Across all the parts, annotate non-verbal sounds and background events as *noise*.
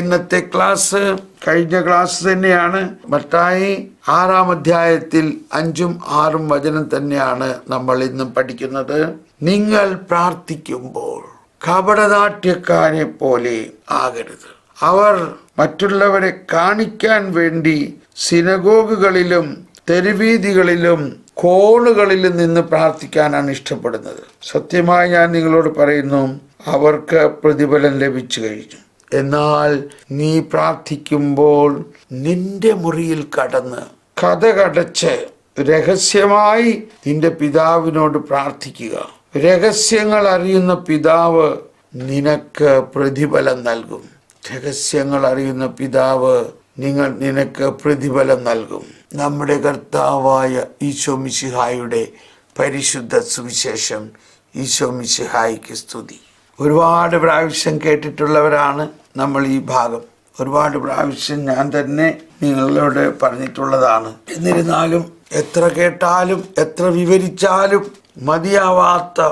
ഇന്നത്തെ ക്ലാസ് കഴിഞ്ഞ ക്ലാസ് തന്നെയാണ്. മത്തായി ആറാം അധ്യായത്തിൽ അഞ്ചും ആറും വചനം തന്നെയാണ് നമ്മൾ ഇന്നും പഠിക്കുന്നത്. നിങ്ങൾ പ്രാർത്ഥിക്കുമ്പോൾ കപടനാട്യക്കാരെ പോലെ ആകരുത്. അവർ മറ്റുള്ളവരെ കാണിക്കാൻ വേണ്ടി സിനഗോഗുകളിലും തെരുവീതികളിലും കോണുകളിലും നിന്ന് പ്രാർത്ഥിക്കാനാണ് ഇഷ്ടപ്പെടുന്നത്. സത്യമായി ഞാൻ നിങ്ങളോട് പറയുന്നു അവർക്ക് പ്രതിഫലം ലഭിച്ചു കഴിഞ്ഞു. എന്നാൽ നീ പ്രാർത്ഥിക്കുമ്പോൾ നിന്റെ മുറിയിൽ കടന്ന് കഥ കടച്ച് രഹസ്യമായി നിന്റെ പിതാവിനോട് പ്രാർത്ഥിക്കുക. രഹസ്യങ്ങൾ അറിയുന്ന പിതാവ് നിനക്ക് പ്രതിഫലം നൽകും. രഹസ്യങ്ങൾ അറിയുന്ന പിതാവ് നിങ്ങൾ നിനക്ക് പ്രതിഫലം നൽകും. നമ്മുടെ കർത്താവായ ഈശോ മിശിഹായുടെ പരിശുദ്ധ സുവിശേഷം ഈശോ മിശിഹായിക്ക് സ്തുതി. ഒരുപാട് പ്രാവശ്യം കേട്ടിട്ടുള്ളവരാണ്. നമ്മൾ ഈ ഭാഗം. ഒരുപാട് പ്രാവശ്യം ഞാൻ തന്നെ നിങ്ങളോട് പറഞ്ഞിട്ടുള്ളതാണ്. എന്നിരുന്നാലും എത്ര കേട്ടാലും എത്ര വിവരിച്ചാലും മതിയാവാത്ത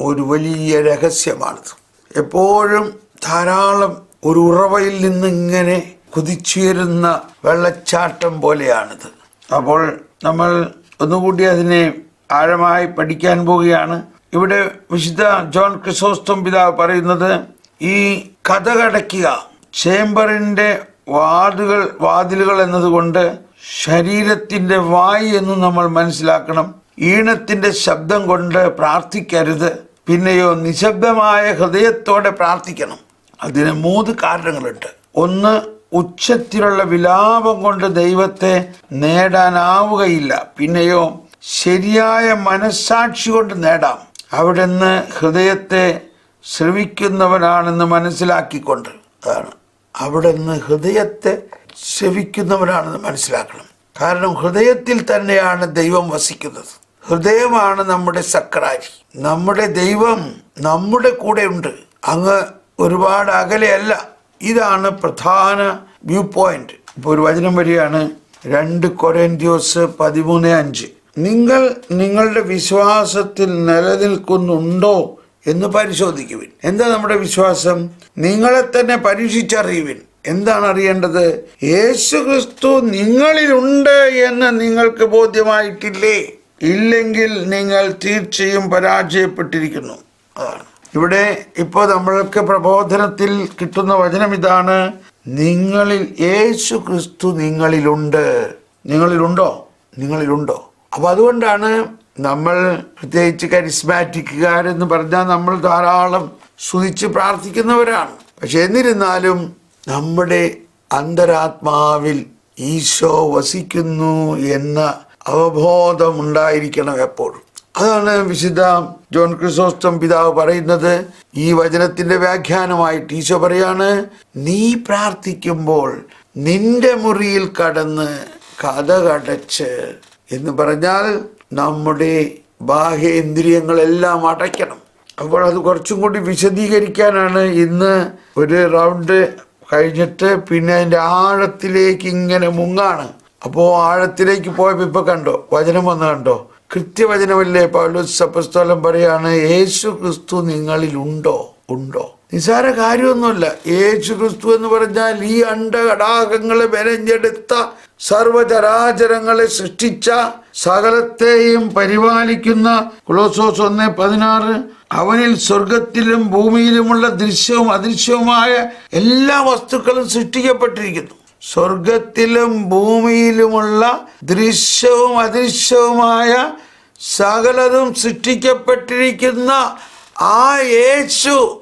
ഒരു വലിയ രഹസ്യമാണിത്. എപ്പോഴും ധാരാളം ഒരു ഉറവയിൽ നിന്ന് ഇങ്ങനെ കുതിച്ചുയരുന്ന വെള്ളച്ചാട്ടം പോലെയാണിത്. അപ്പോൾ നമ്മൾ ഒന്നുകൂടി അതിനെ ആഴമായി പഠിക്കാൻ പോവുകയാണ്. ഇവിടെ വിശുദ്ധ ജോൺ ക്രിസോസ്റ്റം പിതാവ് പറയുന്നത് ഈ കഥ ചേംബറിന്റെ വാതുകൾ വാതിലുകൾ എന്നതുകൊണ്ട് ശരീരത്തിന്റെ വായ് എന്ന് നമ്മൾ മനസ്സിലാക്കണം. ഈണത്തിന്റെ ശബ്ദം കൊണ്ട് പ്രാർത്ഥിക്കരുത്. പിന്നെയോ നിശബ്ദമായ ഹൃദയത്തോടെ പ്രാർത്ഥിക്കണം. അതിന് മൂന്ന് കാരണങ്ങളുണ്ട്. ഒന്ന് ഉച്ചത്തിലുള്ള വിലാപം കൊണ്ട് ദൈവത്തെ നേടാനാവുകയില്ല. പിന്നെയോ ശരിയായ മനസ്സാക്ഷി കൊണ്ട് നേടാം. അവിടെ നിന്ന് ഹൃദയത്തെ ശ്രവിക്കുന്നവനാണെന്ന് മനസ്സിലാക്കിക്കൊണ്ട് അതാണ് അവിടെ നിന്ന് ഹൃദയത്തെ ശ്രവിക്കുന്നവനാണെന്ന് മനസ്സിലാക്കണം. കാരണം ഹൃദയത്തിൽ തന്നെയാണ് ദൈവം വസിക്കുന്നത്. ഹൃദയമാണ് നമ്മുടെ സക്രാരി. നമ്മുടെ ദൈവം നമ്മുടെ കൂടെ ഉണ്ട്. അങ്ങ് ഒരുപാട് അകലെയല്ല ഇതാണ് പ്രധാന വ്യൂ പോയിന്റ്. ഇപ്പോൾ ഒരു വചനം വരികയാണ്. രണ്ട് കൊരന്തിയോസ് പതിമൂന്ന് അഞ്ച്. നിങ്ങൾ നിങ്ങളുടെ വിശ്വാസത്തിൽ നിലനിൽക്കുന്നുണ്ടോ? എന്ന് പരിശോധിക്കുവിൻ. എന്താ നമ്മുടെ വിശ്വാസം? നിങ്ങളെ തന്നെ പരീക്ഷിച്ചറിയുവിൻ. എന്താണ് അറിയേണ്ടത്? യേശു ക്രിസ്തു നിങ്ങളിലുണ്ട് എന്ന് നിങ്ങൾക്ക് ബോധ്യമായിട്ടില്ലേ? ഇല്ലെങ്കിൽ നിങ്ങൾ തീർച്ചയും പരാജയപ്പെട്ടിരിക്കുന്നു. അതാണ്. ഇവിടെ ഇപ്പോൾ നമ്മൾക്ക് പ്രബോധനത്തിൽ കിട്ടുന്ന വചനം ഇതാണ്. നിങ്ങളിൽ യേശു ക്രിസ്തു നിങ്ങളിലുണ്ട്. നിങ്ങളിലുണ്ടോ? നിങ്ങളിലുണ്ടോ? അപ്പോൾ അതുകൊണ്ടാണ് നമ്മൾ പ്രത്യേകിച്ച് കരിസ്മാറ്റിക്കുകാരെന്ന് പറഞ്ഞാൽ നമ്മൾ ധാരാളം സ്തുതിച്ച് പ്രാർത്ഥിക്കുന്നവരാണ്. പക്ഷെ എന്നിരുന്നാലും നമ്മുടെ അന്തരാത്മാവിൽ ഈശോ വസിക്കുന്നു എന്ന അവബോധം ഉണ്ടായിരിക്കണം എപ്പോഴും. അതാണ് വിശുദ്ധ ജോൺ ക്രിസോസ്റ്റം പിതാവ് പറയുന്നത്. ഈ വചനത്തിന്റെ വ്യാഖ്യാനമായിട്ട് ഈശോ പറയാണ് നീ പ്രാർത്ഥിക്കുമ്പോൾ നിന്റെ മുറിയിൽ കടന്ന് കഥ കടച്ച് എന്ന് പറഞ്ഞാൽ നമ്മുടെ ബാഹ്യേന്ദ്രിയങ്ങളെല്ലാം അടയ്ക്കണം. അപ്പോൾ അത് കുറച്ചും കൂടി വിശദീകരിക്കാനാണ് ഇന്ന് ഒരു റൗണ്ട് കഴിഞ്ഞിട്ട് പിന്നെ അതിന്റെ ആഴത്തിലേക്ക് ഇങ്ങനെ മുങ്ങാണ്. അപ്പോൾ ആഴത്തിലേക്ക് പോയപ്പോൾ ഇപ്പോൾ കണ്ടോ വചനം വന്ന് കണ്ടോ? കൃത്യവചനമല്ലേ പൗലോസ് സപ്പസ്തോലം പറയാണ് യേശു ക്രിസ്തു നിങ്ങളിലുണ്ടോ ഉണ്ടോ? നിസാര കാര്യമൊന്നുമല്ല. യേശു ക്രിസ്തു എന്ന് പറഞ്ഞാൽ ഈ അണ്ടകടാകങ്ങളെ മെനഞ്ഞെടുത്ത സർവചരാചരങ്ങളെ സൃഷ്ടിച്ച സകലത്തെയും പരിപാലിക്കുന്ന കുളോസോസ് ഒന്ന് പതിനാറ്. അവനിൽ സ്വർഗത്തിലും ഭൂമിയിലുമുള്ള ദൃശ്യവും അദൃശ്യവുമായ എല്ലാ വസ്തുക്കളും സൃഷ്ടിക്കപ്പെട്ടിരിക്കുന്നു. സ്വർഗത്തിലും ഭൂമിയിലുമുള്ള ദൃശ്യവും അദൃശ്യവുമായ സകലതും സൃഷ്ടിക്കപ്പെട്ടിരിക്കുന്ന ആ യേശു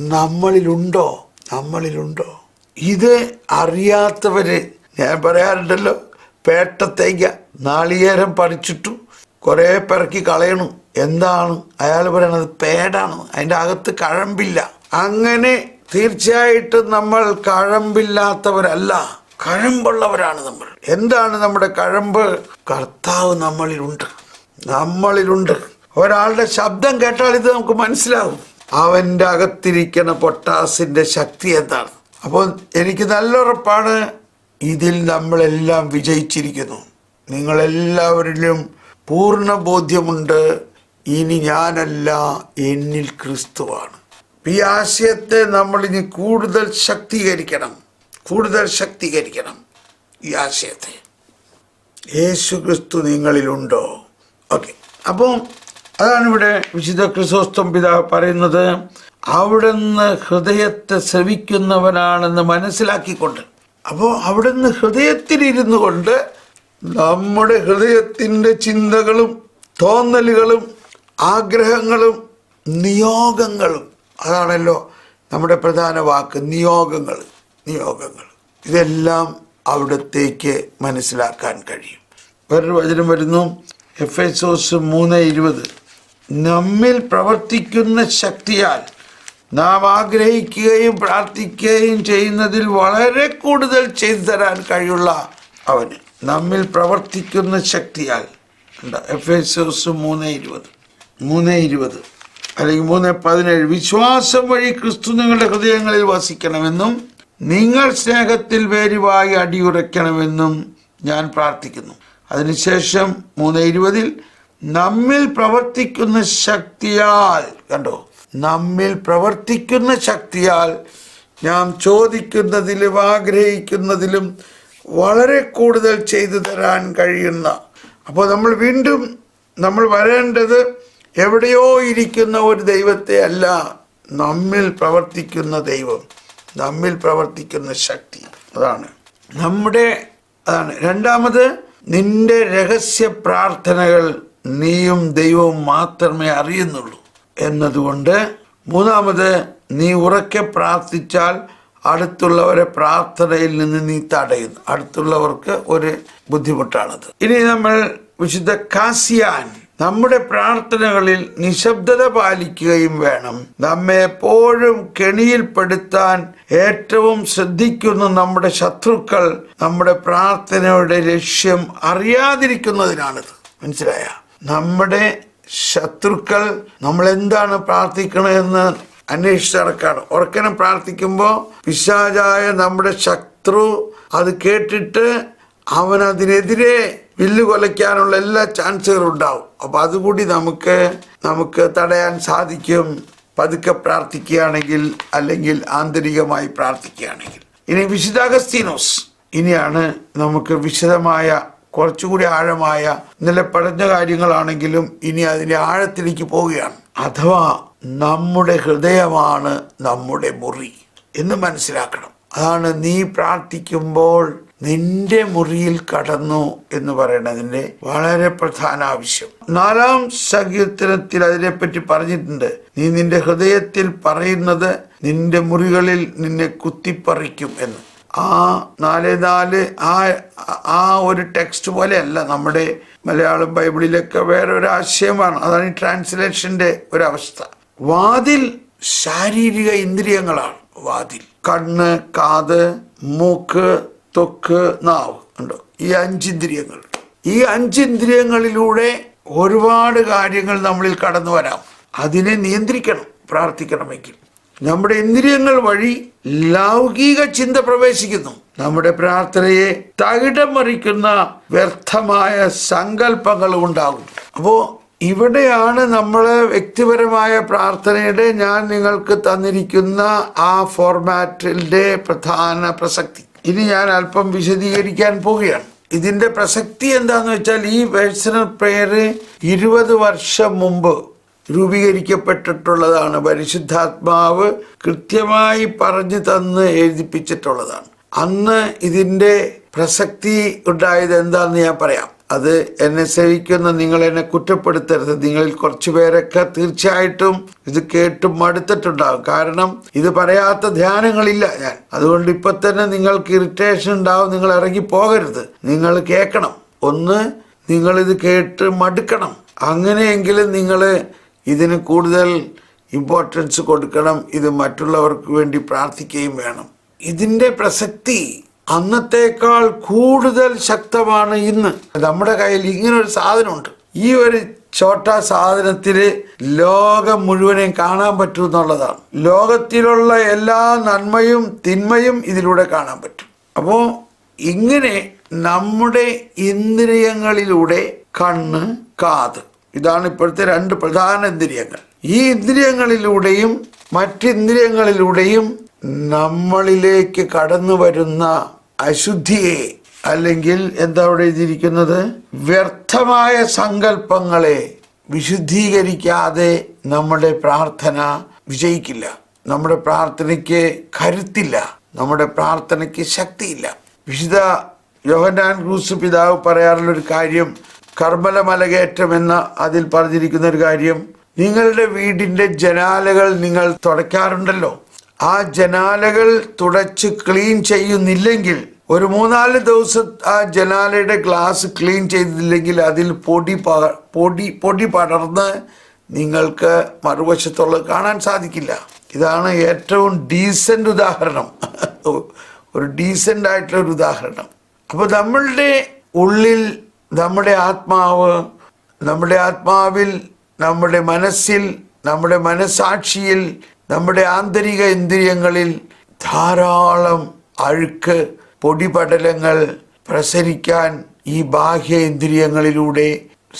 നമ്മളിലുണ്ടോ? നമ്മളിലുണ്ടോ? ഇത് അറിയാത്തവര് ഞാൻ പറയാറുണ്ടല്ലോ പേട്ടത്തേക്ക നാളികേരം പറിച്ചിട്ടു കുറേ പിറക്കി കളയണു. എന്താണ്? അയാൾ പറയണത് പേടാണ്. അതിന്റെ അകത്ത് കഴമ്പില്ല. അങ്ങനെ തീർച്ചയായിട്ടും നമ്മൾ കഴമ്പില്ലാത്തവരല്ല. കഴമ്പുള്ളവരാണ് നമ്മൾ. എന്താണ് നമ്മുടെ കഴമ്പ്? കർത്താവ് നമ്മളിലുണ്ട്. നമ്മളിലുണ്ട്. ഒരാളുടെ ശബ്ദം കേട്ടാൽ ഇത് നമുക്ക് മനസ്സിലാവും അവന്റെ അകത്തിരിക്കുന്ന പൊട്ടാസിന്റെ ശക്തി എന്താണ്? അപ്പോൾ എനിക്ക് നല്ല ഉറപ്പാണ് ഇതിൽ നമ്മളെല്ലാം വിജയിച്ചിരിക്കുന്നു. നിങ്ങളെല്ലാവരിലും പൂർണ ബോധ്യമുണ്ട് ഇനി ഞാനല്ല എന്നിൽ ക്രിസ്തുവാണ്. ഈ ആശയത്തെ നമ്മൾ ഇനി കൂടുതൽ ശക്തീകരിക്കണം കൂടുതൽ ശക്തീകരിക്കണം ഈ ആശയത്തെ. യേശു ക്രിസ്തു നിങ്ങളിലുണ്ടോ? ഓക്കെ. അപ്പോൾ അതാണ് ഇവിടെ വിശുദ്ധ ക്രിസോസ്തം പിതാവ് പറയുന്നത് അവിടുന്ന് ഹൃദയത്തെ ശ്രവിക്കുന്നവനാണെന്ന് മനസ്സിലാക്കിക്കൊണ്ട്. അപ്പോൾ അവിടുന്ന് ഹൃദയത്തിലിരുന്നു കൊണ്ട് നമ്മുടെ ഹൃദയത്തിന്റെ ചിന്തകളും തോന്നലുകളും ആഗ്രഹങ്ങളും നിയോഗങ്ങളും അതാണല്ലോ നമ്മുടെ പ്രധാന വാക്ക് നിയോഗങ്ങൾ നിയോഗങ്ങൾ. ഇതെല്ലാം അവിടത്തേക്ക് മനസ്സിലാക്കാൻ കഴിയും. വേറൊരു വചനം വരുന്നു എഫ് എസ് മൂന്ന് ഇരുപത്. നമ്മിൽ പ്രവർത്തിക്കുന്ന ശക്തിയാൽ നാം ആഗ്രഹിക്കുകയും പ്രാർത്ഥിക്കുകയും ചെയ്യുന്നതിൽ വളരെ കൂടുതൽ ചെയ്തു തരാൻ കഴിയുള്ള അവന്. നമ്മിൽ പ്രവർത്തിക്കുന്ന ശക്തിയാൽ. എഫ് എസ് മൂന്ന് ഇരുപത്. മൂന്ന് ഇരുപത്. അല്ലെങ്കിൽ മൂന്ന് പതിനേഴ്. വിശ്വാസം വഴി ക്രിസ്തു നിങ്ങളുടെ ഹൃദയങ്ങളിൽ വസിക്കണമെന്നും നിങ്ങൾ സ്നേഹത്തിൽ വേരുവായി അടിയുറയ്ക്കണമെന്നും ഞാൻ പ്രാർത്ഥിക്കുന്നു. അതിനുശേഷം മൂന്ന് ഇരുപതിൽ നമ്മിൽ പ്രവർത്തിക്കുന്ന ശക്തിയാൽ കണ്ടോ? നമ്മിൽ പ്രവർത്തിക്കുന്ന ശക്തിയാൽ നാം ചോദിക്കുന്നതിലും ആഗ്രഹിക്കുന്നതിലും വളരെ കൂടുതൽ ചെയ്തു തരാൻ കഴിയുന്ന. അപ്പോൾ നമ്മൾ വീണ്ടും നമ്മൾ വരേണ്ടത് എവിടെയോ ഇരിക്കുന്ന ഒരു ദൈവത്തെ അല്ല നമ്മിൽ പ്രവർത്തിക്കുന്ന ദൈവം നമ്മിൽ പ്രവർത്തിക്കുന്ന ശക്തി. അതാണ്. നമ്മുടെ അതാണ്. രണ്ടാമത് നിന്റെ രഹസ്യ പ്രാർത്ഥനകൾ നീയും ദൈവവും മാത്രമേ അറിയുന്നുള്ളൂ. എന്നതുകൊണ്ട് മൂന്നാമത് നീ ഉറക്കെ പ്രാർത്ഥിച്ചാൽ അടുത്തുള്ളവരെ പ്രാർത്ഥനയിൽ നിന്ന് നീ തടയുന്നു. അടുത്തുള്ളവർക്ക് ഒരു ബുദ്ധിമുട്ടാണത്. ഇനി നമ്മൾ വിശുദ്ധ കാസിയാൻ നമ്മുടെ പ്രാർത്ഥനകളിൽ നിശബ്ദത പാലിക്കുകയും വേണം. നമ്മെ എപ്പോഴും കെണിയിൽപ്പെടുത്താൻ ഏറ്റവും ശ്രദ്ധിക്കുന്ന നമ്മുടെ ശത്രുക്കൾ നമ്മുടെ പ്രാർത്ഥനയുടെ ലക്ഷ്യം അറിയാതിരിക്കുന്നതിനാണിത്. മനസ്സിലായ? നമ്മുടെ ശത്രുക്കൾ നമ്മൾ എന്താണ് പ്രാർത്ഥിക്കണമെന്ന് അന്വേഷിച്ച് നടക്കാണ്. ഉറക്കനെ പ്രാർത്ഥിക്കുമ്പോൾ പിശാചായ നമ്മുടെ ശത്രു അത് കേട്ടിട്ട് അവൻ അതിനെതിരെ വില്ല് കൊലയ്ക്കാനുള്ള എല്ലാ ചാൻസുകളും ഉണ്ടാവും. അപ്പം അതുകൂടി നമുക്ക് നമുക്ക് തടയാൻ സാധിക്കും. പതുക്കെ പ്രാർത്ഥിക്കുകയാണെങ്കിൽ അല്ലെങ്കിൽ ആന്തരികമായി പ്രാർത്ഥിക്കുകയാണെങ്കിൽ. ഇനി വിശുദ്ധാഗസ്തീനോസ്. ഇനിയാണ് നമുക്ക് വിശദമായ കുറച്ചുകൂടി ആഴമായ ഇന്നലെ കാര്യങ്ങളാണെങ്കിലും ഇനി അതിന്റെ ആഴത്തിലേക്ക് പോവുകയാണ്. അഥവാ നമ്മുടെ ഹൃദയമാണ് നമ്മുടെ മുറി എന്ന് മനസ്സിലാക്കണം. അതാണ് നീ പ്രാർത്ഥിക്കുമ്പോൾ നിന്റെ മുറിയിൽ കടന്നു എന്ന് പറയുന്നതിന്റെ വളരെ പ്രധാന ആവശ്യം. നാലാം സങ്കീർത്തനത്തിൽ അതിനെപ്പറ്റി പറഞ്ഞിട്ടുണ്ട്. നീ നിന്റെ ഹൃദയത്തിൽ പറയുന്നത് നിന്റെ മുറികളിൽ നിന്നെ കുത്തിപ്പറിക്കും എന്ന്. ആ നാല് നാല് ആ ആ ഒരു ടെക്സ്റ്റ് പോലെയല്ല. നമ്മുടെ മലയാളം ബൈബിളിലൊക്കെ വേറൊരു ആശയമാണ് അതാണ് ഈ ട്രാൻസ്ലേഷന്റെ ഒരവസ്ഥ. വാതിൽ ശാരീരിക ഇന്ദ്രിയങ്ങളാണ്. വാതിൽ. കണ്ണ് കാത് മൂക്ക് തൊക്ക് നാവ്. ഉണ്ടോ ഈ അഞ്ചിന്ദ്രിയങ്ങൾ ഈ അഞ്ചിന്ദ്രിയങ്ങളിലൂടെ ഒരുപാട് കാര്യങ്ങൾ നമ്മളിൽ കടന്നു വരാം അതിനെ നിയന്ത്രിക്കണം പ്രാർത്ഥിക്കണമെങ്കിൽ. നമ്മുടെ ഇന്ദ്രിയങ്ങൾ വഴി ലൗകിക ചിന്ത പ്രവേശിക്കുന്നു. നമ്മുടെ പ്രാർത്ഥനയെ തകിടം മറിക്കുന്ന വ്യർത്ഥമായ സങ്കല്പങ്ങൾ ഉണ്ടാകും അപ്പോ ഇവിടെയാണ് നമ്മൾ വ്യക്തിപരമായ പ്രാർത്ഥനയുടെ ഞാൻ നിങ്ങൾക്ക് തന്നിരിക്കുന്ന ആ ഫോർമാറ്റിന്റെ പ്രധാന പ്രസക്തി. ഇനി ഞാൻ അല്പം വിശദീകരിക്കാൻ പോവുകയാണ്. ഇതിന്റെ പ്രസക്തി എന്താന്ന് വെച്ചാൽ ഈ പേഴ്സണൽ പ്രെയർ ഇരുപത് വർഷം മുമ്പ് രൂപീകരിക്കപ്പെട്ടിട്ടുള്ളതാണ്. പരിശുദ്ധാത്മാവ് കൃത്യമായി പറഞ്ഞു തന്ന് എഴുതിപ്പിച്ചിട്ടുള്ളതാണ്. അന്ന് ഇതിന്റെ പ്രസക്തി ഉണ്ടായത് എന്താണെന്ന് ഞാൻ പറയാം. അത് എന്നെ സേവിക്കുന്ന നിങ്ങൾ എന്നെ കുറ്റപ്പെടുത്തരുത്. നിങ്ങളിൽ കുറച്ചു പേരൊക്കെ തീർച്ചയായിട്ടും ഇത് കേട്ട് മടുത്തിട്ടുണ്ടാകും. കാരണം ഇത് പറയാത്ത ധ്യാനങ്ങളില്ല ഞാൻ. അതുകൊണ്ട് ഇപ്പൊ തന്നെ നിങ്ങൾക്ക് ഇറിറ്റേഷൻ ഉണ്ടാവും. നിങ്ങൾ ഇറങ്ങി പോകരുത്. നിങ്ങൾ കേൾക്കണം. ഒന്ന് നിങ്ങൾ ഇത് കേട്ട് മടുക്കണം. അങ്ങനെയെങ്കിലും നിങ്ങൾ ഇതിന് കൂടുതൽ ഇമ്പോർട്ടൻസ് കൊടുക്കണം. ഇത് മറ്റുള്ളവർക്ക് വേണ്ടി പ്രാർത്ഥിക്കുകയും വേണം. ഇതിന്റെ പ്രസക്തി അന്നത്തേക്കാൾ കൂടുതൽ ശക്തമാണ് ഇന്ന്. നമ്മുടെ കയ്യിൽ ഇങ്ങനെ ഒരു സാധനമുണ്ട്. ഈ ഒരു ചോട്ട സാധനത്തിൽ ലോകം മുഴുവനെയും കാണാൻ പറ്റും എന്നുള്ളതാണ്. ലോകത്തിലുള്ള എല്ലാ നന്മയും തിന്മയും ഇതിലൂടെ കാണാൻ പറ്റും. അപ്പോൾ ഇങ്ങനെ നമ്മുടെ ഇന്ദ്രിയങ്ങളിലൂടെ കണ്ണ് കാത് ഇതാണ് ഇപ്പോഴത്തെ രണ്ട് പ്രധാന ഇന്ദ്രിയങ്ങൾ. ഈ ഇന്ദ്രിയങ്ങളിലൂടെയും മറ്റിന്ദ്രിയങ്ങളിലൂടെയും നമ്മളിലേക്ക് കടന്നു വരുന്ന അശുദ്ധിയെ അല്ലെങ്കിൽ എന്താ അവിടെ എഴുതിയിരിക്കുന്നത്? വ്യർത്ഥമായ സങ്കല്പങ്ങളെ വിശുദ്ധീകരിക്കാതെ നമ്മുടെ പ്രാർത്ഥന വിജയിക്കില്ല. നമ്മുടെ പ്രാർത്ഥനയ്ക്ക് കരുത്തില്ല. നമ്മുടെ പ്രാർത്ഥനയ്ക്ക് ശക്തിയില്ല. വിശുദ്ധ യോഹനാൻ ക്രൂസ് പിതാവ് പറയാറുള്ളൊരു കാര്യം കർമ്മല മലകയറ്റം എന്ന അതിൽ പറഞ്ഞിരിക്കുന്ന ഒരു കാര്യം നിങ്ങളുടെ വീടിന്റെ ജനാലകൾ നിങ്ങൾ തുടയ്ക്കാറുണ്ടല്ലോ. ആ ജനാലകൾ തുടച്ച് ക്ലീൻ ചെയ്യുന്നില്ലെങ്കിൽ ഒരു മൂന്നാൽ ദിവസം ആ ജനാലയുടെ ഗ്ലാസ് ക്ലീൻ ചെയ്തില്ലെങ്കിൽ അതിൽ പൊടി പൊടി പൊടി പടർന്ന് നിങ്ങൾക്ക് മറുവശത്തുള്ളത് കാണാൻ സാധിക്കില്ല. ഇതാണ് ഏറ്റവും ഡീസന്റ് ഉദാഹരണം. *laughs* ഒരു ഡീസന്റ് ആയിട്ടുള്ള ഒരു ഉദാഹരണം. അപ്പോൾ നമ്മളുടെ ഉള്ളിൽ നമ്മുടെ ആത്മാവ് നമ്മുടെ ആത്മാവിൽ നമ്മുടെ മനസ്സിൽ നമ്മുടെ മനസാക്ഷിയിൽ നമ്മുടെ ആന്തരിക ഇന്ദ്രിയങ്ങളിൽ ധാരാളം അഴുക്ക് പൊടിപടലങ്ങൾ പ്രസരിക്കാൻ ഈ ബാഹ്യ ഇന്ദ്രിയങ്ങളിലൂടെ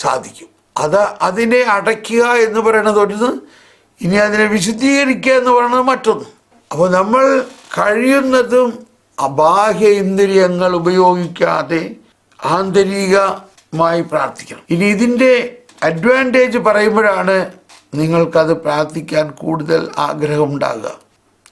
സാധിക്കും. അത് അതിനെ അടയ്ക്കുക എന്ന് പറയുന്നത് ഒന്ന് ഇനി അതിനെ വിശുദ്ധീകരിക്കുക എന്ന് പറയുന്നത് മറ്റൊന്ന്. അപ്പോൾ നമ്മൾ കഴിയുന്നതും ബാഹ്യ ഇന്ദ്രിയങ്ങൾ ഉപയോഗിക്കാതെ ആന്തരികമായി പ്രാർത്ഥിക്കണം. ഇനി ഇതിന്റെ അഡ്വാന്റേജ് പറയുമ്പോഴാണ് നിങ്ങൾക്കത് പ്രാർത്ഥിക്കാൻ കൂടുതൽ ആഗ്രഹം ഉണ്ടാകുക.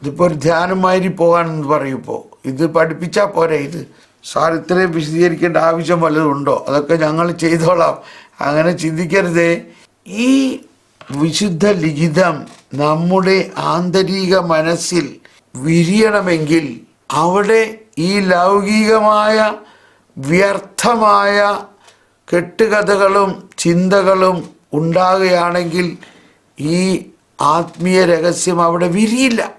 ഇതിപ്പോൾ ഒരു ധ്യാനമായി പോകാനെന്ന് പറയുമ്പോൾ ഇത് പഠിപ്പിച്ചാൽ പോരെ. ഇത് സാർ ഇത്രയും വിശദീകരിക്കേണ്ട ആവശ്യം ഉണ്ടോ? അതൊക്കെ ഞങ്ങൾ ചെയ്തോളാം. അങ്ങനെ ചിന്തിക്കരുതേ. ഈ വിശുദ്ധ ലിഖിതം നമ്മുടെ ആന്തരിക മനസ്സിൽ വിരിയണമെങ്കിൽ അവിടെ ഈ ലൗകികമായ വ്യർത്ഥമായ കെട്ടുകഥകളും ചിന്തകളും ഉണ്ടാകുകയാണെങ്കിൽ ഈ ആത്മീയ രഹസ്യം അവിടെ വിരിയില്ല.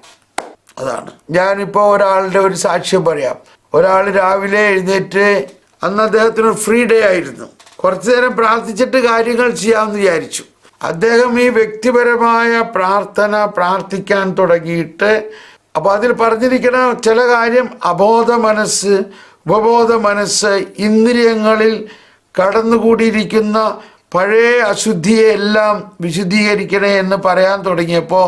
അതാണ്. ഞാനിപ്പോൾ ഒരാളുടെ ഒരു സാക്ഷ്യം പറയാം. ഒരാൾ രാവിലെ എഴുന്നേറ്റ് അന്ന് അദ്ദേഹത്തിന് ഫ്രീ ഡേ ആയിരുന്നു. കുറച്ചു നേരം പ്രാർത്ഥിച്ചിട്ട് കാര്യങ്ങൾ ചെയ്യാമെന്ന് വിചാരിച്ചു. അദ്ദേഹം ഈ വ്യക്തിപരമായ പ്രാർത്ഥന പ്രാർത്ഥിക്കാൻ തുടങ്ങിയിട്ട് അപ്പോൾ അതിൽ പറഞ്ഞിരിക്കുന്ന ചില കാര്യം അബോധ മനസ്സ് ഉപബോധ മനസ്സ് ഇന്ദ്രിയങ്ങളിൽ കടന്നുകൂടിയിരിക്കുന്ന പഴയ അശുദ്ധിയെല്ലാം വിശുദ്ധീകരിക്കണേ എന്ന് പറയാൻ തുടങ്ങിയപ്പോൾ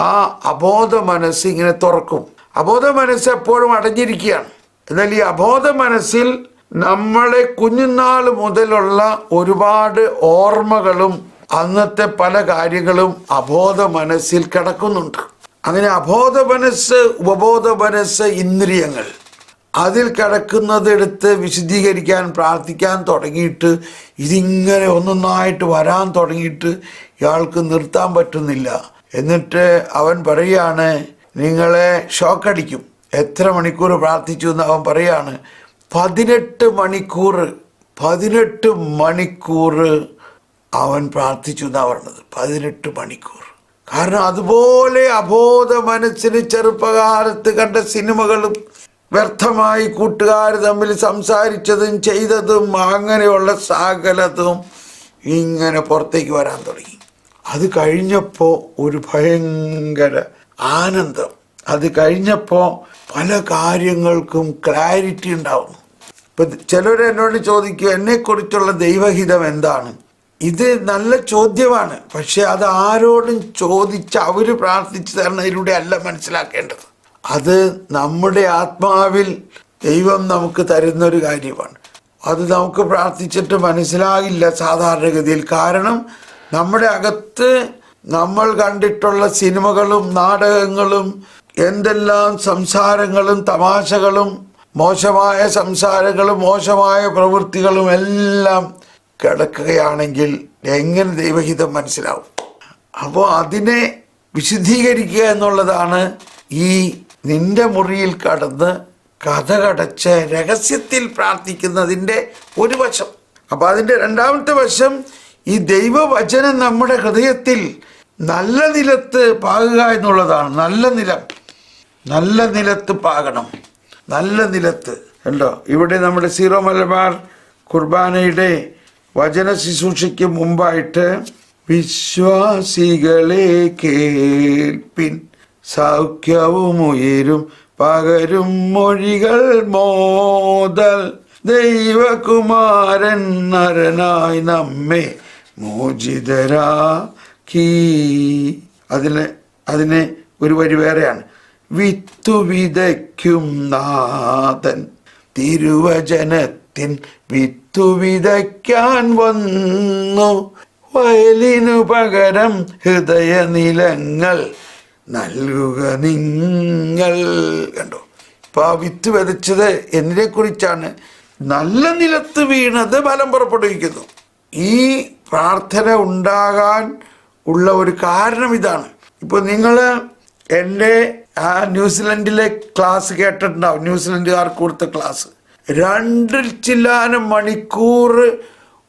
ആ അബോധ മനസ്സ് ഇങ്ങനെ തുറക്കും. അബോധ മനസ്സ് എപ്പോഴും അടഞ്ഞിരിക്കുകയാണ്. എന്നാൽ ഈ അബോധ മനസ്സിൽ നമ്മളെ കുഞ്ഞുനാൾ മുതലുള്ള ഒരുപാട് ഓർമ്മകളും അന്നത്തെ പല കാര്യങ്ങളും അബോധ മനസ്സിൽ കിടക്കുന്നുണ്ട്. അങ്ങനെ അബോധ മനസ്സ് ഉപബോധ മനസ്സ് ഇന്ദ്രിയങ്ങൾ അതിൽ കിടക്കുന്നതെടുത്ത് വിശദീകരിക്കാൻ പ്രാർത്ഥിക്കാൻ തുടങ്ങിയിട്ട് ഇതിങ്ങനെ ഒന്നൊന്നായിട്ട് വരാൻ തുടങ്ങിയിട്ട് ഇയാൾക്ക് നിർത്താൻ പറ്റുന്നില്ല. എന്നിട്ട് അവൻ പറയാണ് നിങ്ങളെ ഷോക്കടിക്കും. എത്ര മണിക്കൂർ പ്രാർത്ഥിച്ചു എന്ന് അവൻ പറയാണ് പതിനെട്ട് മണിക്കൂർ പതിനെട്ട് മണിക്കൂർ അവൻ പ്രാർത്ഥിച്ചു എന്നാണ് പറഞ്ഞത്. പതിനെട്ട് മണിക്കൂർ. കാരണം അതുപോലെ അബോധ മനസ്സിന് ചെറുപ്പകാലത്ത് കണ്ട സിനിമകളും വ്യർത്ഥമായി കൂട്ടുകാർ തമ്മിൽ സംസാരിച്ചതും ചെയ്തതും അങ്ങനെയുള്ള സകലതും ഇങ്ങനെ പുറത്തേക്ക് വരാൻ തുടങ്ങി. അത് കഴിഞ്ഞപ്പോൾ ഒരു ഭയങ്കര ആനന്ദം. അത് കഴിഞ്ഞപ്പോൾ പല കാര്യങ്ങൾക്കും ക്ലാരിറ്റി ഉണ്ടാവുന്നു. ഇപ്പം ചിലർ എന്നോട് ചോദിക്കും എന്നെക്കുറിച്ചുള്ള ദൈവഹിതം എന്താണ്? ഇത് നല്ല ചോദ്യമാണ്. പക്ഷെ അത് ആരോടും ചോദിച്ച് അവർ പ്രാർത്ഥിച്ചു തരുന്നതിലൂടെ അല്ല മനസ്സിലാക്കേണ്ടത്. അത് നമ്മുടെ ആത്മാവിൽ ദൈവം നമുക്ക് തരുന്ന ഒരു കാര്യമാണ്. അത് നമുക്ക് പ്രാർത്ഥിച്ചിട്ട് മനസ്സിലാകില്ല സാധാരണഗതിയിൽ. കാരണം നമ്മുടെ അകത്ത് നമ്മൾ കണ്ടിട്ടുള്ള സിനിമകളും നാടകങ്ങളും എന്തെല്ലാം സംസാരങ്ങളും തമാശകളും മോശമായ സംസാരങ്ങളും മോശമായ പ്രവൃത്തികളും എല്ലാം കിടക്കുകയാണെങ്കിൽ എങ്ങനെ ദൈവഹിതം മനസ്സിലാവും? അപ്പോൾ അതിനെ വിശുദ്ധീകരിക്കുക എന്നുള്ളതാണ് ഈ നിന്റെ മുറിയിൽ കടന്ന് കഥ കടച്ച് രഹസ്യത്തിൽ പ്രാർത്ഥിക്കുന്നതിന്റെ ഒരു വശം. അപ്പോൾ അതിന്റെ രണ്ടാമത്തെ വശം ഈ ദൈവവചനം നമ്മുടെ ഹൃദയത്തിൽ നല്ല നിലത്ത് പാകുക എന്നുള്ളതാണ്. നല്ല നിലം. നല്ല നിലത്ത് പാകണം. നല്ല നിലത്ത്. ഉണ്ടോ ഇവിടെ നമ്മുടെ സീറോ മലബാർ കുർബാനയുടെ വചന ശുശ്രൂഷയ്ക്ക് മുമ്പായിട്ട് വിശ്വാസികളെ കേൾപ്പിൻ. സൗഖ്യവും ഉയരും പകരും മൊഴികൾ മോതൽ. ദൈവകുമാരൻ നരനായി നമ്മെ മോചിതരാക്കി. അതിന് അതിന് ഒരു വഴി വേറെയാണ്. വിത്തു വിതയ്ക്കും നാഥൻ. തിരുവചനത്തിൻ വിത്തു വിതയ്ക്കാൻ വന്നു. വയലിനു പകരം ഹൃദയനിലങ്ങൾ നൽകുക നിങ്ങൾ. കണ്ടോ? ഇപ്പൊ ആ വിത്ത് വിതച്ചത് എന്നിനെക്കുറിച്ചാണ് നല്ല നിലത്ത് വീണത് ഫലം പുറപ്പെടുവിക്കുന്നു. ഈ പ്രാർത്ഥന ഉണ്ടാകാൻ ഉള്ള ഒരു കാരണം ഇതാണ്. ഇപ്പോൾ നിങ്ങൾ എന്റെ ആ ന്യൂസിലൻഡിലെ ക്ലാസ് കേട്ടിട്ടുണ്ടാവും. ന്യൂസിലൻഡുകാർ കൊടുത്ത ക്ലാസ്. രണ്ടിൽ ചില്ലാനും മണിക്കൂർ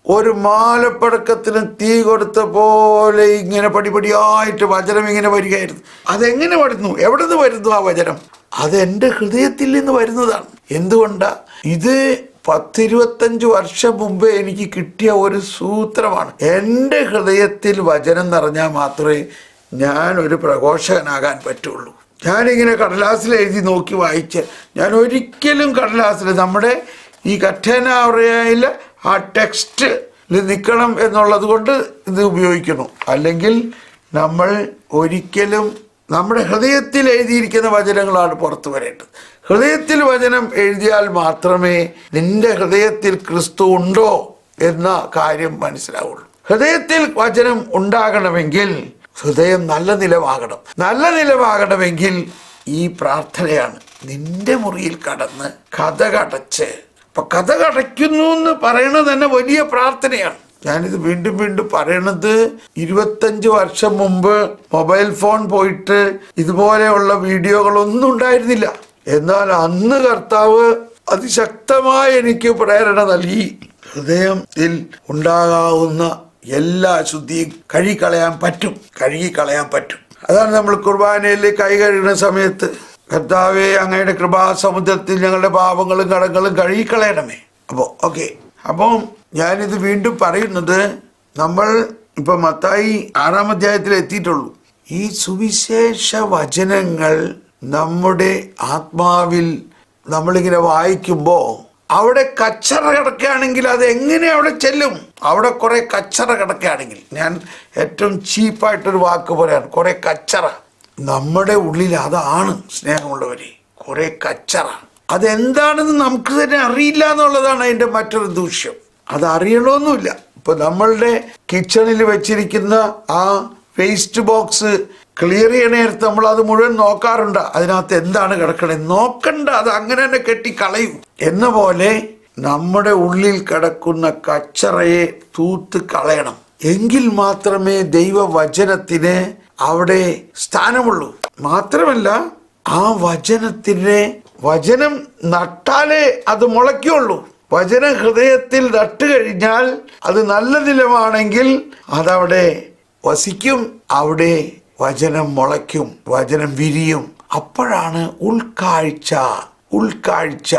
ഒരു മാലപ്പടക്കത്തിന് തീ കൊടുത്ത പോലെ ഇങ്ങനെ പടിപടിയായിട്ട് വചനം ഇങ്ങനെ വരികയായിരുന്നു. അതെങ്ങനെ വരുന്നു? എവിടെ നിന്ന് വരുന്നു ആ വചനം? അത് എന്റെ ഹൃദയത്തിൽ നിന്ന് വരുന്നതാണ്. എന്തുകൊണ്ടാ? ഇത് പത്തിരുപത്തഞ്ച് വർഷം മുമ്പേ എനിക്ക് കിട്ടിയ ഒരു സൂത്രമാണ്. എന്റെ ഹൃദയത്തിൽ വചനം നിറഞ്ഞാൽ മാത്രമേ ഞാൻ ഒരു പ്രഘോഷകനാകാൻ പറ്റുള്ളൂ. ഞാനിങ്ങനെ കടലാസിൽ എഴുതി നോക്കി വായിച്ച് ഞാൻ ഒരിക്കലും കടലാസിൽ നമ്മുടെ ഈ കഠിനാവറയിൽ ആ ടെക്സ്റ്റ് നിൽക്കണം എന്നുള്ളത് കൊണ്ട് ഇത് ഉപയോഗിക്കുന്നു. അല്ലെങ്കിൽ നമ്മൾ ഒരിക്കലും നമ്മുടെ ഹൃദയത്തിൽ എഴുതിയിരിക്കുന്ന വചനങ്ങളാണ് പുറത്തു വരേണ്ടത്. ഹൃദയത്തിൽ വചനം എഴുതിയാൽ മാത്രമേ നിന്റെ ഹൃദയത്തിൽ ക്രിസ്തു ഉണ്ടോ എന്ന കാര്യം മനസ്സിലാവുള്ളൂ. ഹൃദയത്തിൽ വചനം ഉണ്ടാകണമെങ്കിൽ ഹൃദയം നല്ല നിലവാകണം. നല്ല നിലവാകണമെങ്കിൽ ഈ പ്രാർത്ഥനയാണ്. നിന്റെ മുറിയിൽ കടന്ന് കഥ കടച്ച് അപ്പൊ കഥ കടയ്ക്കുന്നു എന്ന് പറയണത് തന്നെ വലിയ പ്രാർത്ഥനയാണ്. ഞാനിത് വീണ്ടും വീണ്ടും പറയണത് ഇരുപത്തഞ്ച് വർഷം മുമ്പ് മൊബൈൽ ഫോൺ പോയിട്ട് ഇതുപോലെയുള്ള വീഡിയോകളൊന്നും ഉണ്ടായിരുന്നില്ല. എന്നാൽ അന്ന് കർത്താവ് അതിശക്തമായി എനിക്ക് പ്രേരണ നൽകി. ഹൃദയത്തിൽ ഉണ്ടാകാവുന്ന എല്ലാ ശുദ്ധിയും കഴുകിക്കളയാൻ പറ്റും കഴുകിക്കളയാൻ പറ്റും. അതാണ് നമ്മൾ കുർബാനയിൽ കൈ കഴുകുന്ന സമയത്ത് കർത്താവെ അങ്ങയുടെ കൃപാസമുദ്രത്തിൽ ഞങ്ങളുടെ പാപങ്ങളും കടങ്ങളും കഴുകിക്കളയണമേ. അപ്പോൾ ഓക്കെ. അപ്പം ഞാനിത് വീണ്ടും പറയുന്നത് നമ്മൾ ഇപ്പൊ മത്തായി ആറാം അധ്യായത്തിൽ എത്തിയിട്ടുള്ളൂ. ഈ സുവിശേഷ വചനങ്ങൾ നമ്മുടെ ആത്മാവിൽ നമ്മളിങ്ങനെ വായിക്കുമ്പോൾ അവിടെ കച്ചറ കിടക്കുകയാണെങ്കിൽ അത് എങ്ങനെ അവിടെ ചെല്ലും? അവിടെ കുറെ കച്ചറ കിടക്കുകയാണെങ്കിൽ. ഞാൻ ഏറ്റവും ചീപ്പായിട്ടൊരു വാക്ക് പറയാണ് കുറെ കച്ചറ. നമ്മുടെ ഉള്ളിൽ അതാണ് സ്നേഹമുള്ളവരെ. കുറെ കച്ചറ. അതെന്താണെന്ന് നമുക്ക് തന്നെ അറിയില്ല എന്നുള്ളതാണ് അതിന്റെ മറ്റൊരു ദൂഷ്യം. അത് അറിയണമെന്നില്ല ഇപ്പൊ നമ്മളുടെ കിച്ചണിൽ വെച്ചിരിക്കുന്ന ആ വേസ്റ്റ് ബോക്സ് ക്ലിയർ ചെയ്യണ നേരത്ത് നമ്മൾ അത് മുഴുവൻ നോക്കാറുണ്ട്. അതിനകത്ത് എന്താണ് കിടക്കണേ നോക്കണ്ട. അത് അങ്ങനെ തന്നെ കെട്ടി കളയും. എന്ന പോലെ നമ്മുടെ ഉള്ളിൽ കിടക്കുന്ന കച്ചറയെ തൂത്ത് കളയണം. എങ്കിൽ മാത്രമേ ദൈവവചനത്തിന് അവിടെ സ്ഥാനമുള്ളൂ. മാത്രമല്ല ആ വചനത്തിന് വചനം നട്ടാലേ അത് മുളയ്ക്കുള്ളൂ. വചനം ഹൃദയത്തിൽ നട്ട് കഴിഞ്ഞാൽ അത് നല്ല നിലമാണെങ്കിൽ അതവിടെ വസിക്കും അവിടെ വചനം മുളയ്ക്കും വചനം വിരിയും. അപ്പോഴാണ് ഉൾക്കാഴ്ച ഉൾക്കാഴ്ച.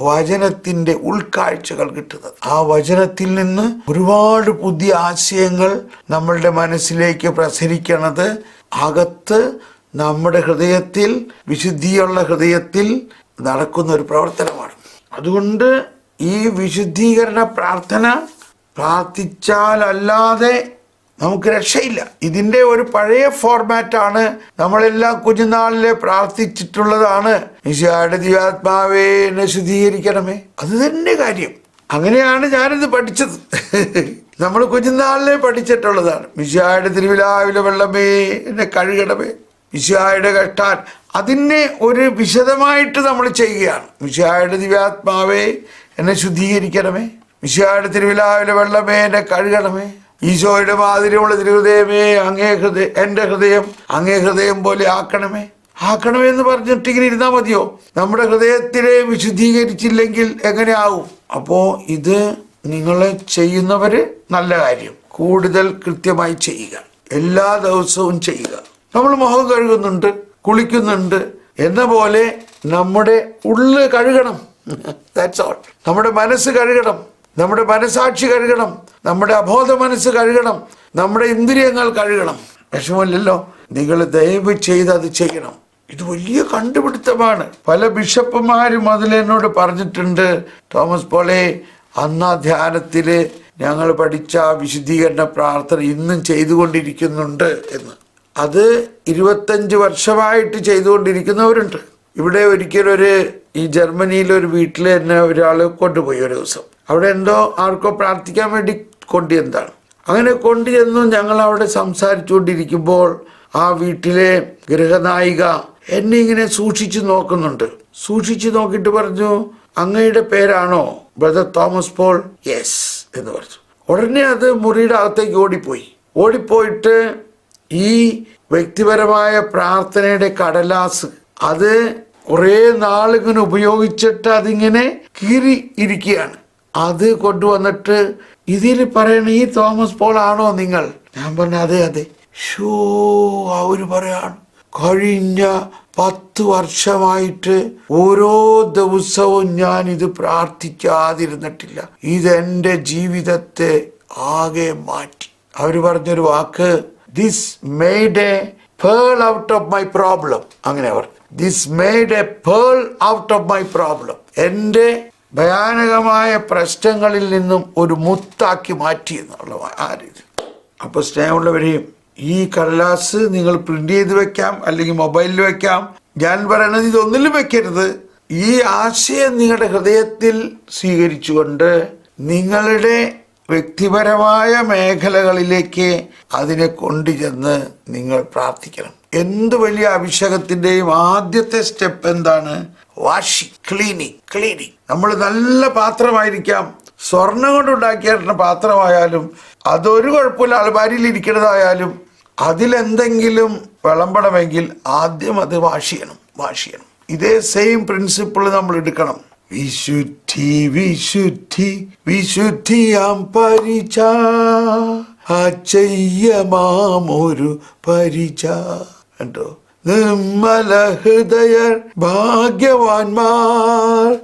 വചനത്തിന്റെ ഉൾക്കാഴ്ചകൾ കിട്ടുന്നത്. ആ വചനത്തിൽ നിന്ന് ഒരുപാട് പുതിയ ആശയങ്ങൾ നമ്മളുടെ മനസ്സിലേക്ക് പ്രസരിക്കണത്. അകത്ത് നമ്മുടെ ഹൃദയത്തിൽ വിശുദ്ധിയുള്ള ഹൃദയത്തിൽ നടക്കുന്ന ഒരു പ്രവർത്തനമാണ്. അതുകൊണ്ട് ഈ വിശുദ്ധീകരണ പ്രാർത്ഥന പ്രാർത്ഥിച്ചാലല്ലാതെ നമുക്ക് രക്ഷയില്ല. ഇതിന്റെ ഒരു പഴയ ഫോർമാറ്റാണ് നമ്മളെല്ലാം കുഞ്ഞുനാളിലെ പ്രാർത്ഥിച്ചിട്ടുള്ളതാണ്. ഈശോയുടെ ദിവ്യാത്മാവേ എന്നെ ശുദ്ധീകരിക്കണമേ. അത് തന്നെ കാര്യം. അങ്ങനെയാണ് ഞാനിത് പഠിച്ചത്. നമ്മൾ കുഞ്ഞുനാളിലെ പഠിച്ചിട്ടുള്ളതാണ്. മിശിയായുടെ തിരുവിലാവിലെ വെള്ളമേ എന്നെ കഴുകണമേ. മിശിയായുടെ കഷ്ടാൻ. അതിനെ ഒരു വിശദമായിട്ട് നമ്മൾ ചെയ്യുകയാണ്. മിശിയായുടെ ദിവ്യാത്മാവേ എന്നെ ശുദ്ധീകരിക്കണമേ. മിശിയായുടെ തിരുവിലാവിലെ വെള്ളമേ എന്നെ കഴുകണമേ. ഈശോയുടെ മാതിരിയുള്ള തിരുഹൃദയമേ അങ്ങേ ഹൃദയ എന്റെ ഹൃദയം അങ്ങേ ഹൃദയം പോലെ ആക്കണമേ. ആക്കണമേ എന്ന് പറഞ്ഞിട്ട് ഇങ്ങനെ ഇരുന്നാൽ മതിയോ? നമ്മുടെ ഹൃദയത്തിലെ വിശുദ്ധീകരിച്ചില്ലെങ്കിൽ എങ്ങനെയാവും? അപ്പോൾ അപ്പോ ഇത് നിങ്ങൾ ചെയ്യുന്നവര് നല്ല കാര്യം. കൂടുതൽ കൃത്യമായി ചെയ്യുക. എല്ലാ ദിവസവും ചെയ്യുക. നമ്മൾ മുഖം കഴുകുന്നുണ്ട് കുളിക്കുന്നുണ്ട്. എന്ന പോലെ നമ്മുടെ ഉള്ള് കഴുകണം. *laughs* ദാറ്റ്സ് ഓൾ നമ്മുടെ മനസ്സ് കഴുകണം. നമ്മുടെ മനസാക്ഷി കഴുകണം നമ്മുടെ അബോധ മനസ്സ് കഴുകണം നമ്മുടെ ഇന്ദ്രിയങ്ങൾ കഴുകണം. വിഷമമില്ലല്ലോ? നിങ്ങൾ ദയവ് ചെയ്ത് അത് ചെയ്യണം. ഇത് വലിയ കണ്ടുപിടുത്തമാണ്. പല ബിഷപ്പുമാരും അതിൽ എന്നോട് പറഞ്ഞിട്ടുണ്ട് തോമസ് പോളെ അന്ന് ആ ധ്യാനത്തിൽ ഞങ്ങൾ പഠിച്ച വിശുദ്ധീകരണ പ്രാർത്ഥന ഇന്നും ചെയ്തുകൊണ്ടിരിക്കുന്നുണ്ട് എന്ന്. അത് ഇരുപത്തഞ്ച് വർഷമായിട്ട് ചെയ്തുകൊണ്ടിരിക്കുന്നവരുണ്ട്. ഇവിടെ ഒരിക്കലൊരു ഈ ജർമ്മനിയിലെ ഒരു വീട്ടിൽ തന്നെ ഒരാൾ കൊണ്ടുപോയി ഒരു ദിവസം. അവിടെ എന്തോ ആർക്കോ പ്രാർത്ഥിക്കാൻ വേണ്ടി കൊണ്ടുചെന്താണ് അങ്ങനെ കൊണ്ടുചെന്നു ഞങ്ങൾ അവിടെ സംസാരിച്ചുകൊണ്ടിരിക്കുമ്പോൾ ആ വീട്ടിലെ ഗൃഹനായിക എന്നെ ഇങ്ങനെ സൂക്ഷിച്ചു നോക്കുന്നുണ്ട്. സൂക്ഷിച്ചു നോക്കിയിട്ട് പറഞ്ഞു അങ്ങയുടെ പേരാണോ ബ്രദർ തോമസ് പോൾ? യെസ് എന്ന് പറഞ്ഞു. ഉടനെ അത് മുറിയുടെ അകത്തേക്ക് ഓടിപ്പോയി. ഓടിപ്പോയിട്ട് ഈ വ്യക്തിപരമായ പ്രാർത്ഥനയുടെ കടലാസ് അത് കുറേ നാളിങ്ങനെ ഉപയോഗിച്ചിട്ട് അതിങ്ങനെ കീറി ഇരിക്കുകയാണ്. അത് കൊണ്ടുവന്നിട്ട് ഇതിൽ പറയണ ഈ തോമസ് പോൾ ആണോ നിങ്ങൾ? ഞാൻ പറഞ്ഞ അതെ അതെ. ഷോ അവർ പറയാണ് കഴിഞ്ഞ പത്ത് വർഷമായിട്ട് ഓരോ ദിവസവും ഞാൻ ഇത് പ്രാർത്ഥിക്കാതിരുന്നിട്ടില്ല. ഇതെന്റെ ജീവിതത്തെ ആകെ മാറ്റി. അവർ പറഞ്ഞൊരു വാക്ക് this made a pearl out of my problem അങ്ങനെ അവർ. This made a pearl out of my problem എന്റെ ഭയാനകമായ പ്രശ്നങ്ങളിൽ നിന്നും ഒരു മുത്താക്കി മാറ്റി എന്നുള്ള ആ രീതി. അപ്പോൾ സ്നേഹമുള്ളവരെയും ഈ കടലാസ് നിങ്ങൾ പ്രിന്റ് ചെയ്ത് വെക്കാം അല്ലെങ്കിൽ മൊബൈലിൽ വെക്കാം. ഞാൻ പറയണത് ഇതൊന്നിലും വെക്കരുത്. ഈ ആശയം നിങ്ങളുടെ ഹൃദയത്തിൽ സ്വീകരിച്ചുകൊണ്ട് നിങ്ങളുടെ വ്യക്തിപരമായ മേഖലകളിലേക്ക് അതിനെ കൊണ്ടുചെന്ന് നിങ്ങൾ പ്രാർത്ഥിക്കണം. എന്ത് വലിയ അഭിഷേകത്തിന്റെയും ആദ്യത്തെ സ്റ്റെപ്പ് എന്താണ്? വാഷി ക്ലീനിങ് ക്ലീനിങ്. നമ്മൾ നല്ല പാത്രമായിരിക്കാം. സ്വർണം കൊണ്ടുണ്ടാക്കിയിട്ടുള്ള പാത്രമായാലും അതൊരു കുഴപ്പമില്ല. അലമാരിയിൽ ഇരിക്കുന്നതായാലും അതിലെന്തെങ്കിലും വിളമ്പണമെങ്കിൽ ആദ്യം അത് വാഷ് ചെയ്യണം വാഷ് ചെയ്യണം. ഇതേ സെയിം പ്രിൻസിപ്പിൾ നമ്മൾ എടുക്കണം. വിശുദ്ധി വിശുദ്ധി വിശുദ്ധിയാം പരിച. അച്ചയ്യമാമൊരു പരിച. കണ്ടോ? നിർമ്മല ഹൃദയർ ഭാഗ്യവാന്മാർ.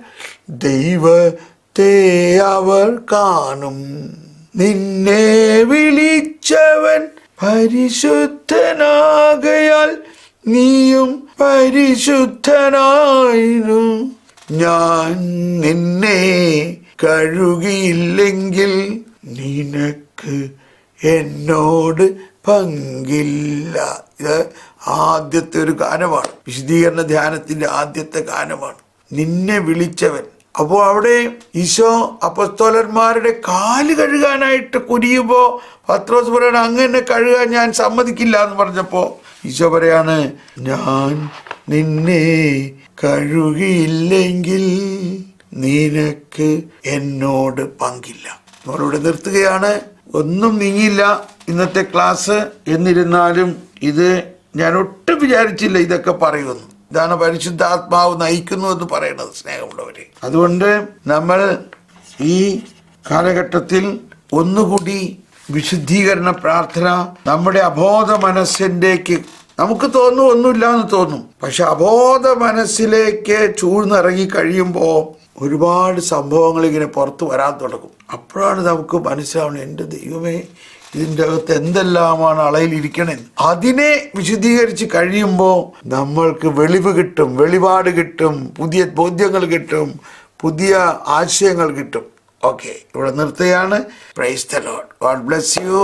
ദൈവത്തെ അവർ കാണും. നിന്നെ വിളിച്ചവൻ പരിശുദ്ധനാകയാൽ നീയും പരിശുദ്ധനായിരുന്നു ഞാൻ നിന്നെ കഴുകിയില്ലെങ്കിൽ നിനക്ക് എന്നോട് പങ്കില്ല. ഇത് ആദ്യത്തെ ഒരു ഗാനമാണ്. വിശദീകരണ ധ്യാനത്തിന്റെ ആദ്യത്തെ ഗാനമാണ്. നിന്നെ വിളിച്ചവൻ. അപ്പോൾ അവിടെ ഈശോ അപ്പസ്തോലന്മാരുടെ കാൽ കഴുകാനായിട്ട് കുനിയുമ്പോൾ പത്രോസ് പറയാണ് അങ്ങനെ കഴുകാൻ ഞാൻ സമ്മതിക്കില്ല എന്ന് പറഞ്ഞപ്പോൾ ഈശോ പറയാണ് ഞാൻ നിന്നെ കഴുകിയില്ലെങ്കിൽ നിനക്ക് എന്നോട് പങ്കില്ല. നമ്മളിവിടെ നിർത്തുകയാണ്. ഒന്നും നീങ്ങില്ല ഇന്നത്തെ ക്ലാസ്. എന്നിരുന്നാലും ഇത് ഞാൻ ഒട്ടും വിചാരിച്ചില്ല ഇതൊക്കെ പറയുമെന്ന്. ഇതാണ് പരിശുദ്ധാത്മാവ് നയിക്കുന്നു എന്ന് പറയുന്നത് സ്നേഹമുള്ളവരെ. അതുകൊണ്ട് നമ്മൾ ഈ കാലഘട്ടത്തിൽ ഒന്നുകൂടി വിശുദ്ധീകരണ പ്രാർത്ഥന നമ്മുടെ അബോധ മനസ്സിന്റെക്ക് നമുക്ക് തോന്നും ഒന്നുമില്ല എന്ന് തോന്നും. പക്ഷെ അബോധ മനസ്സിലേക്ക് ചൂഴ്ന്നിറങ്ങി കഴിയുമ്പോൾ ഒരുപാട് സംഭവങ്ങൾ ഇങ്ങനെ പുറത്ത് വരാൻ തുടങ്ങും. അപ്പോഴാണ് നമുക്ക് മനസ്സിലാവുന്നത് എന്റെ ദൈവമേ ഇതിന്റെ അകത്ത് എന്തെല്ലാമാണ് അളയിലിരിക്കണേ അതിനെ വിശദീകരിച്ച് കഴിയുമ്പോൾ നമ്മൾക്ക് വെളിവ് കിട്ടും വെളിപാട് കിട്ടും പുതിയ ബോധ്യങ്ങൾ കിട്ടും പുതിയ ആശയങ്ങൾ കിട്ടും. ഓക്കെ ഇവിടെ നിർത്തുകയാണ്. Praise the lord God bless you